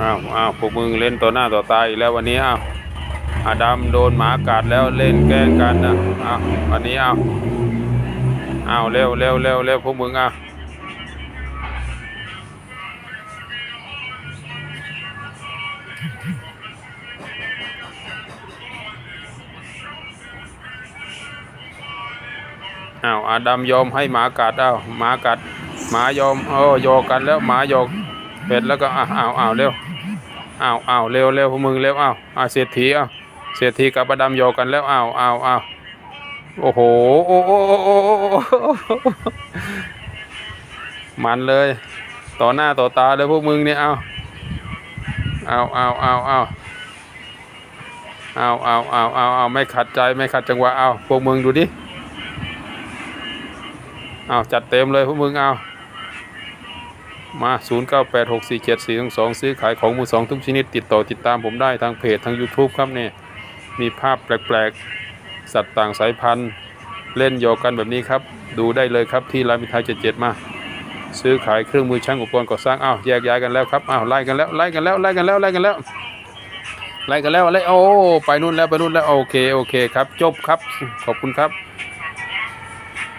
อ้าวอ้าวพวกมึงเล่นต่อหน้าต่อตาอีกแล้ววันนี้อ้าวอาดัมโดนหมากัดแล้วเล่นแกล้งกันนะอ้าววันนี้อ้าวอ้าวเร็วเร็วเร็วเร็วพวกมึงอ้าวอ้าวอาดัมยอมให้หมากัดอ้าวหมากัดหมายอมโอ้โยกกันแล้วหมายก เป็ดแล้วก็อ้าวอ้าวอ้าวเร็วอ้าวอ้าวเร็วเร็วพวกมึงเร็วอ้าวอ้าวเศรษฐีอ้าวเศรษฐีกับประดำโยกันแล้วอ้าวอ้าวอ้าวโอ้โหโอ้โอ้โอ้โอ้โอ้โอ้มันเลย ต่อหน้าต่อตาเลยพวกมึงเนี่ยอ้าวอ้าวอ้าวอ้าวอ้าวอ้าวอ้าวอ้าวอ้าวอ้าไม่ขัดใจไม่ขัดจังหวะอ้าวพวกมึงดูดิอ้าวจัดเต็มเลยพวกมึงอ้าว มา 0 9 8 6 4 7 4 2 2 ซื้อขายของมือสองทุกชนิด ติดต่อติดตามผมได้ทางเพจทาง YouTube ครับเนี่ยมีภาพแปลกๆ สัตว์ต่างสายพันธุ์ เล่นโยกันแบบนี้ครับ ดูได้เลยครับที่รามอินทรา77มา ซื้อขายเครื่องมือช่างอุปกรณ์ก่อสร้างอ้าวแยกย้ายกันแล้วครับอ้าวไล่กันแล้วไล่กันแล้วไล่กันแล้วไล่กันแล้วไล่กันแล้วไล่โอ้ไปนู่นแล้วไปนู่นแล้วโอเคโอเคครับ จบครับขอบคุณครับ